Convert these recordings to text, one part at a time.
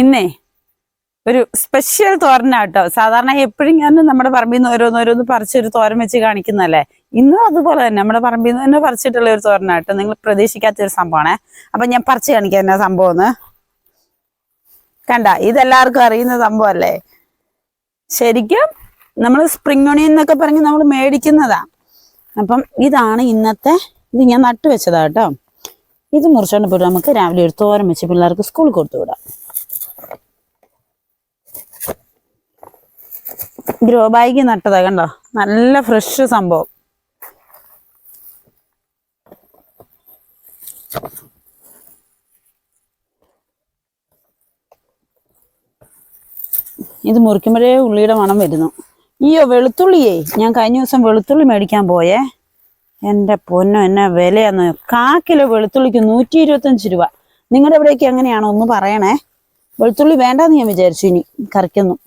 ഇന്നേ ഒരു സ്പെഷ്യൽ തോരനാട്ടോ. സാധാരണ എപ്പോഴും ഞാൻ നമ്മുടെ പറമ്പിൽ നിന്ന് ഓരോന്നോരോന്ന് പറിച്ചൊരു തോരൻ വെച്ച് കാണിക്കുന്നതല്ലേ? ഇന്നും അതുപോലെ തന്നെ നമ്മുടെ പറമ്പിൽ നിന്ന് തന്നെ പറിച്ചിട്ടുള്ള ഒരു തോരനാട്ടോ. നിങ്ങൾ പ്രതീക്ഷിക്കാത്ത ഒരു സംഭവമാണ്. അപ്പൊ ഞാൻ പറിച്ച് കാണിക്കാം എന്നാ സംഭവം എന്ന് കണ്ട ഇതെല്ലാവർക്കും അറിയുന്ന സംഭവമല്ലേ? ശരിക്കും നമ്മൾ സ്പ്രിംഗ് ഒണിയൻ എന്നൊക്കെ പറഞ്ഞ് നമ്മൾ മേടിക്കുന്നതാ. അപ്പം ഇതാണ് ഇന്നത്തെ ഇത് ഞാൻ നട്ടുവെച്ചതാ കേട്ടോ ഇത് മുറിച്ചോണ്ട് പോയിട്ട് നമുക്ക് രാവിലെ ഒരു തോരം വെച്ച് പിള്ളേർക്ക് സ്കൂളിൽ കൊടുത്തു വിടാം ഗ്രോ ബാഗ് നട്ടതാ കണ്ടോ? നല്ല ഫ്രഷ് സംഭവം. ഇത് മുറിക്കുമ്പോഴേ ഉള്ളിയുടെ മണം വരുന്നു. അയ്യോ വെളുത്തുള്ളിയേ. ഞാൻ കഴിഞ്ഞ ദിവസം വെളുത്തുള്ളി മേടിക്കാൻ പോയേ. എന്റെ പൊന്നോ എന്നെ വിലയാന്ന്. കാ കിലോ വെളുത്തുള്ളിക്ക് നൂറ്റി ഇരുപത്തഞ്ച് രൂപ. നിങ്ങളുടെ ഇവിടേക്ക് എങ്ങനെയാണോ ഒന്ന് പറയണേ. വെളുത്തുള്ളി വേണ്ടെന്ന് ഞാൻ വിചാരിച്ചു ഇനി. കറിക്കൊന്നും.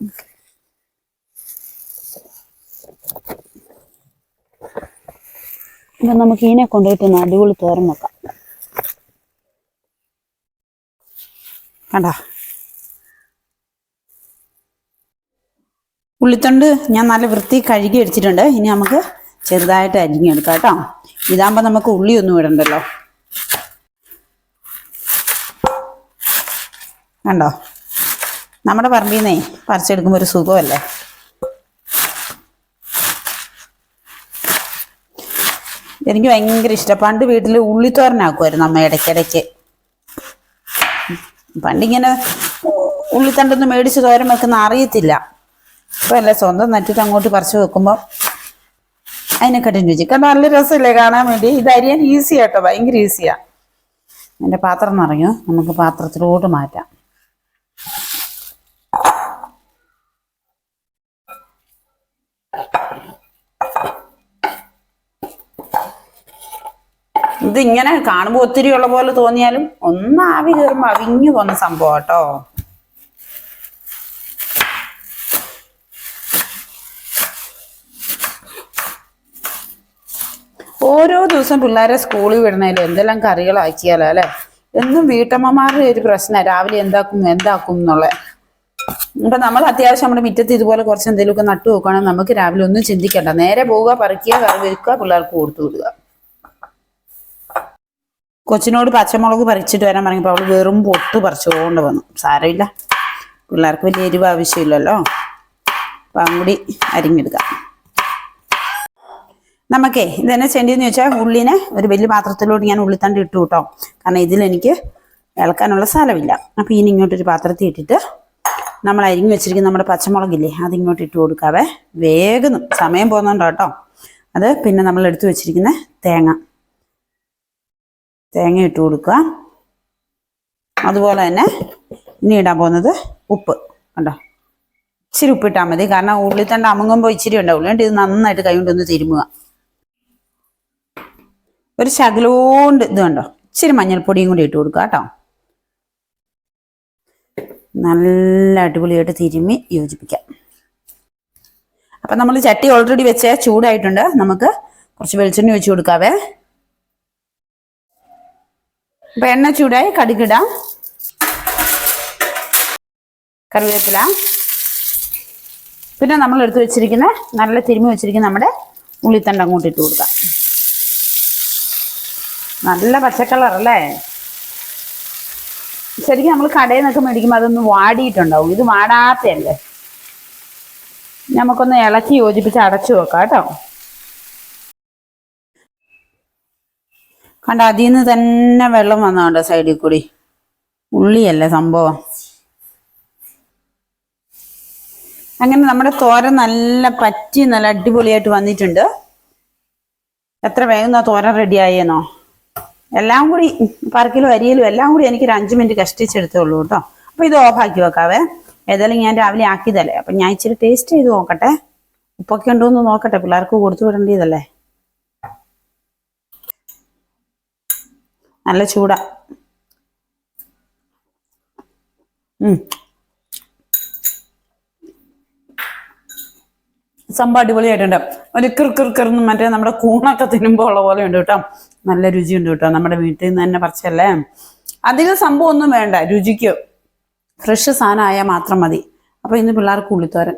അപ്പൊ നമുക്ക് ഇതിനെ കൊണ്ടുപോയിട്ട് ഒന്ന് അടിപൊളി തോരൻ നോക്കാം കണ്ടോ? ഉള്ളിത്തൊണ്ട് ഞാൻ നല്ല വൃത്തി കഴുകി അടിച്ചിട്ടുണ്ട് ഇനി നമുക്ക് ചെറുതായിട്ട് അരിഞ്ഞെടുക്കാം കേട്ടോ. ഇതാകുമ്പോൾ നമുക്ക് ഉള്ളിയൊന്നും ഇടണ്ടല്ലോ. കണ്ടോ? നമ്മുടെ പറമ്പിൽ നിന്നേ പറിച്ചെടുക്കുമ്പോൾ ഒരു സുഖമല്ലേ? എനിക്ക് ഭയങ്കര ഇഷ്ടം. പണ്ട് വീട്ടിൽ ഉള്ളിത്തോരനാക്കുമായിരുന്നു അമ്മ ഇടയ്ക്കിടയ്ക്ക്. പണ്ടിങ്ങനെ ഉള്ളിത്തണ്ടൊന്നും മേടിച്ച് തോരൻ വെക്കുന്ന അറിയത്തില്ല. ഇപ്പൊ അല്ല സ്വന്തം നട്ടിട്ട് അങ്ങോട്ട് പറിച്ചു വെക്കുമ്പോൾ അതിനെക്കാട്ടും രുചി. കാരണം നല്ല രസമില്ലേ കാണാൻ വേണ്ടി. ഇത് അരിയാൻ ഈസി ആട്ടോ ഭയങ്കര ഈസിയാ എന്റെ പാത്രം നിറഞ്ഞു. നമുക്ക് പാത്രത്തിലോട്ട് മാറ്റാം. ഇത് ഇങ്ങനെ കാണുമ്പോൾ ഒത്തിരി ഉള്ള പോലെ തോന്നിയാലും ഒന്ന് ആവി കയറുമ്പോൾ അവിഞ്ഞു പോന്ന സംഭവം കേട്ടോ ഓരോ ദിവസം പിള്ളേരെ സ്കൂളിൽ വിടണേലും എന്തെല്ലാം കറികളാക്കിയാലോ അല്ലേ? എന്നും വീട്ടമ്മമാരുടെ ഒരു പ്രശ്നം രാവിലെ എന്താക്കും എന്താക്കും എന്നുള്ളത് ഇപ്പൊ നമ്മൾ അത്യാവശ്യം നമ്മുടെ മുറ്റത്ത് ഇതുപോലെ കുറച്ച് എന്തെങ്കിലുമൊക്കെ നട്ടു നോക്കുകയാണെങ്കിൽ നമുക്ക് രാവിലെ ഒന്നും ചിന്തിക്കണ്ട. നേരെ പോവുക പറിക്കുക കറി വെക്കുക പിള്ളേർക്ക് കൊടുത്തു വിടുക. കൊച്ചിനോട് പച്ചമുളക് പറിച്ചിട്ട് വരാൻ പറഞ്ഞപ്പോൾ അവൾ വെറും പൊട്ട് പറിച്ചുകൊണ്ട് വന്നു. സാരമില്ല. പിള്ളേർക്ക് വലിയ എരിവ് ആവശ്യമില്ലല്ലോ. അപ്പം അങ്ങൂടി അരിഞ്ഞെടുക്കാം. നമുക്കേ ഇതെന്നെ ചെയ്യേണ്ടതെന്ന് വെച്ചാൽ ഉള്ളിനെ ഒരു വലിയ പാത്രത്തിലോട്ട് ഞാൻ ഉള്ളിത്തണ്ട് ഇട്ടു കേട്ടോ. കാരണം ഇതിലെനിക്ക് ഇളക്കാനുള്ള സ്ഥലമില്ല. അപ്പോൾ ഇനി ഇങ്ങോട്ടൊരു പാത്രത്തിൽ ഇട്ടിട്ട് നമ്മൾ അരിഞ്ഞു വെച്ചിരിക്കുന്ന നമ്മുടെ പച്ചമുളകില്ലേ അതിങ്ങോട്ട് ഇട്ട് കൊടുക്കാവേ. വേഗം സമയം പോകുന്നുണ്ടോ കേട്ടോ. അത് പിന്നെ നമ്മൾ എടുത്തു വെച്ചിരിക്കുന്ന തേങ്ങ. തേങ്ങ ഇട്ട് കൊടുക്കുക. അതുപോലെ തന്നെ ഇനി ഇടാൻ പോകുന്നത് ഉപ്പ്. കണ്ടോ? ഇച്ചിരി ഉപ്പിട്ടാൽ മതി. കാരണം ഉള്ളിത്തണ്ട് അമുങ്ങുമ്പോൾ ഇച്ചിരി ഉണ്ടാവുള്ളൂ. എന്നിട്ട് ഇത് നന്നായിട്ട് കൈ കൊണ്ടൊന്ന് തിരുമുക. ഒരു ശകലോണ്ട് ഇത് കണ്ടോ? ഇച്ചിരി മഞ്ഞൾപ്പൊടിയും കൂടി ഇട്ട് കൊടുക്കുക കേട്ടോ. നല്ല അടിപൊളിയായിട്ട് തിരുമ്മി യോജിപ്പിക്കാം. അപ്പം നമ്മൾ ചട്ടി ഓൾറെഡി വെച്ച ചൂടായിട്ടുണ്ട്. നമുക്ക് കുറച്ച് വെളിച്ചെണ്ണ ഒഴിച്ച് കൊടുക്കാവേ. അപ്പം എണ്ണ ചൂടായി കടുകിടാം. കറിവേപ്പില. പിന്നെ നമ്മൾ എടുത്ത് വെച്ചിരിക്കുന്ന നല്ല തിരുമ്മി വെച്ചിരിക്കുന്ന നമ്മുടെ ഉള്ളിത്തണ്ട അങ്ങോട്ട് ഇട്ട് കൊടുക്കാം. നല്ല പച്ചക്കളർ അല്ലേ? ശരിക്കും നമ്മൾ കടയിൽ നിന്നൊക്കെ മേടിക്കുമ്പോൾ അതൊന്ന് വാടിയിട്ടുണ്ടാവും. ഇത് വാടാത്തയല്ലേ നമുക്കൊന്ന് ഇളക്കി യോജിപ്പിച്ച് അടച്ചു വെക്കാം കേട്ടോ. കണ്ട അതിൽ നിന്ന് തന്നെ വെള്ളം വന്നോണ്ട് സൈഡിൽ കൂടി. ഉള്ളിയല്ലേ സംഭവം. അങ്ങനെ നമ്മുടെ തോര നല്ല പറ്റി നല്ല അടിപൊളിയായിട്ട് വന്നിട്ടുണ്ട്. എത്ര വേഗം ആ തോര റെഡി ആയേന്നോ? എല്ലാം കൂടി പറക്കിലും അരിയിലും എല്ലാം കൂടി എനിക്ക് ഒരു അഞ്ച് മിനിറ്റ് കഷ്ടിച്ചെടുത്തേ ഉള്ളൂ കേട്ടോ. അപ്പൊ ഇത് ഓഫാക്കി വെക്കാവേ. ഏതായാലും ഞാൻ രാവിലെ ആക്കിയതല്ലേ. അപ്പൊ ഞാൻ ഇച്ചിരി ടേസ്റ്റ് ചെയ്ത് നോക്കട്ടെ. ഉപ്പൊക്കെ ഉണ്ടോ എന്ന് നോക്കട്ടെ. പിള്ളേർക്ക് കൊടുത്തു വിടേണ്ടതല്ലേ? നല്ല ചൂടാ. സംഭവം അടിപൊളിയായിട്ടുണ്ട്. ഒരു കിർക്കിർക്കിർന്ന് മറ്റേ നമ്മുടെ കൂണൊക്കെ തിന്നുമ്പോൾ ഉള്ള പോലെ ഉണ്ട് കേട്ടോ. നല്ല രുചിയുണ്ട് കേട്ടോ നമ്മുടെ വീട്ടിൽ നിന്ന് തന്നെ പറിച്ചല്ലേ? അധികം സംഭവം ഒന്നും വേണ്ട. രുചിക്ക്. ഫ്രഷ് സാധനം ആയാൽ മാത്രം മതി. അപ്പോൾ ഇന്ന് പിള്ളേർക്ക് ഉള്ളിത്തോരൻ.